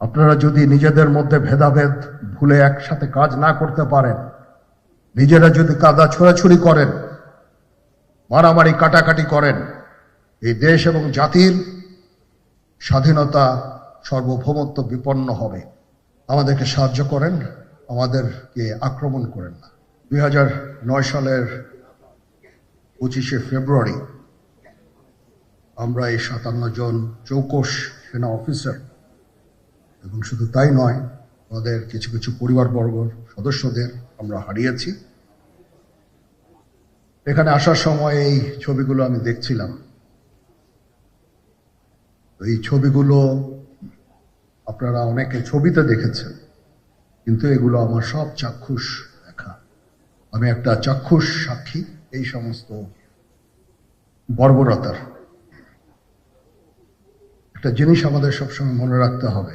আপনারা যদি নিজেদের মধ্যে ভেদাভেদ ভুলে একসাথে কাজ না করতে পারেন, নিজেরা যদি কাদা ছোড়াছুড়ি করেন, মারামারি কাটাকাটি করেন, এই দেশ এবং জাতির স্বাধীনতা সার্বভৌমত্ব বিপন্ন হবে। আমাদেরকে সাহায্য করেন, আমাদেরকে আক্রমণ করেন না। দুই সালের পঁচিশে ফেব্রুয়ারি আমরা এই সাতান্ন জন চৌকস সেনা অফিসার এবং শুধু তাই নয়, আমাদের কিছু কিছু পরিবারবর্গ সদস্যদের আমরা হারিয়েছি। এখানে আসার সময় এই ছবিগুলো আমি দেখছিলাম। এই ছবিগুলো আপনারা অনেকে ছবিতে দেখেছেন, কিন্তু এগুলো আমার সব চাক্ষুষ দেখা আমি একটা চাক্ষুষ সাক্ষী এই সমস্ত বর্বরতার। একটা জিনিস আমাদের সবসময় মনে রাখতে হবে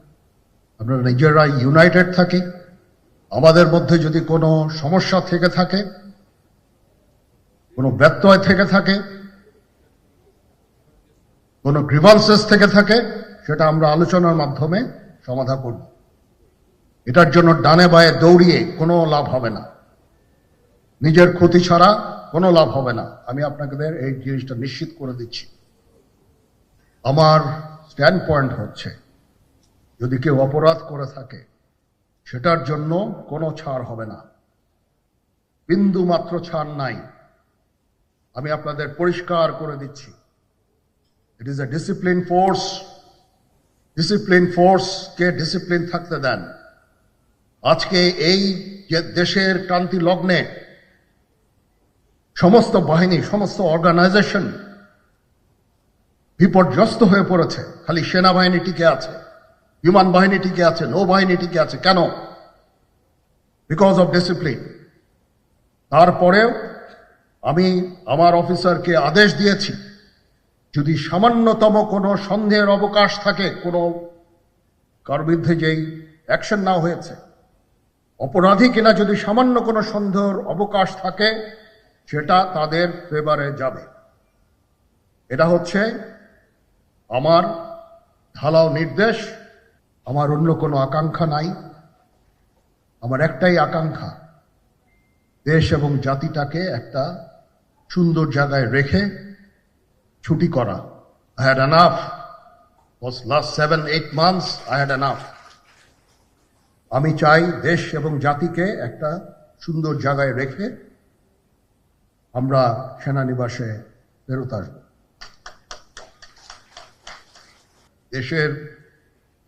আমরা নিজেরা ইউনাইটেড থাকি, আমাদের মধ্যে যদি কোনো সমস্যা থেকে থাকে, কোনো ব্যত্যয় থেকে থাকে, কোনো গ্রিভান্সেস থেকে থাকে, সেটা আমরা আলোচনার মাধ্যমে সমাধান করব। এটার জন্য ডানে বায়ে দৌড়িয়ে কোনো লাভ হবে না। নিজের ক্ষতি ছাড়া কোনো লাভ হবে না। আমি আপনাদের এই জিনিসটা নিশ্চিত করে দিচ্ছি। আমার স্ট্যান্ড পয়েন্ট হচ্ছে যদি কেউ অপরাধ করে থাকে, সেটার জন্য কোনো ছাড় হবে না। বিন্দু মাত্র ছাড় নাই। আমি আপনাদের পরিষ্কার করে দিচ্ছি। It is a discipline force discipline ফোর্সকে discipline থাকতে দেন। আজকে এই যে দেশের ক্রান্তি লগ্নে সমস্ত বাহিনী, সমস্ত অর্গানাইজেশন বিপর্যস্ত হয়ে পড়েছে। খালি সেনাবাহিনী টিকে আছে। বিমান বাহিনী টিকে আছে নৌবাহিনী টিকে আছে। কেন? বিকজ অফ ডিসিপ্লিন তারপরেও আমি আমার অফিসারকে আদেশ দিয়েছি, যদি সামান্যতম কোনো সন্দেহের অবকাশ থাকে, কোনো কার বিরুদ্ধে যেই অ্যাকশন না হয়েছে, অপরাধী কিনা যদি সামান্য কোনো সন্দেহের অবকাশ থাকে, সেটা তাদের ফেভারে যাবে। এটা হচ্ছে আমার ঢালাও নির্দেশ আমার অন্য কোনো আকাঙ্ক্ষা নাই। আমার একটাই আকাঙ্ক্ষা দেশ এবং জাতিটাকে একটা সুন্দর জায়গায় রেখে ছুটি করা। I had enough was last seven, eight months, I had enough. আমি চাই দেশ এবং জাতিকে একটা সুন্দর জায়গায় রেখে আমরা সেনানিবাসে ফেরত আসব। দেশের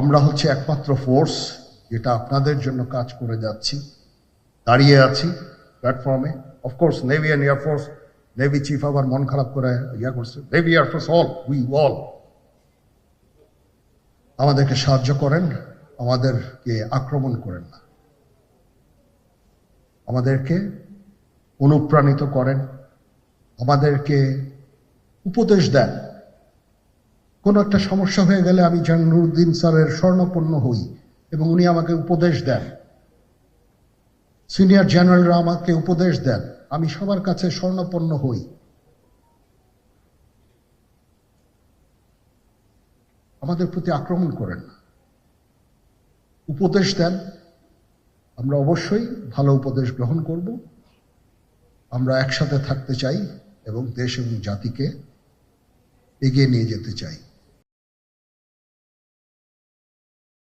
আমরা হচ্ছে একমাত্র ফোর্স যেটা আপনাদের জন্য কাজ করে যাচ্ছি, দাঁড়িয়ে আছি প্ল্যাটফর্মে of course navy and air force navy chief আবার মন খারাপ করে ইয়া করছে নেভি আর ফর অল উই অল আমাদেরকে সাহায্য করেন, আমাদেরকে আক্রমণ করেন না। আমাদেরকে অনুপ্রাণিত করেন, আমাদেরকে উপদেশ দেন। কোনো একটা সমস্যা হয়ে গেলে আমি জানুরুদ্দিন স্যারের স্বর্ণপন্ন হই এবং উনি আমাকে উপদেশ দেন। সিনিয়র জেনারেলরা আমাকে উপদেশ দেন, আমি সবার কাছে স্বর্ণপন্ন হই। আমাদের প্রতি আক্রমণ করেন না। উপদেশ দেন, আমরা অবশ্যই ভালো উপদেশ গ্রহণ করব। আমরা একসাথে থাকতে চাই এবং দেশ এবং জাতিকে এগিয়ে নিয়ে যেতে চাই।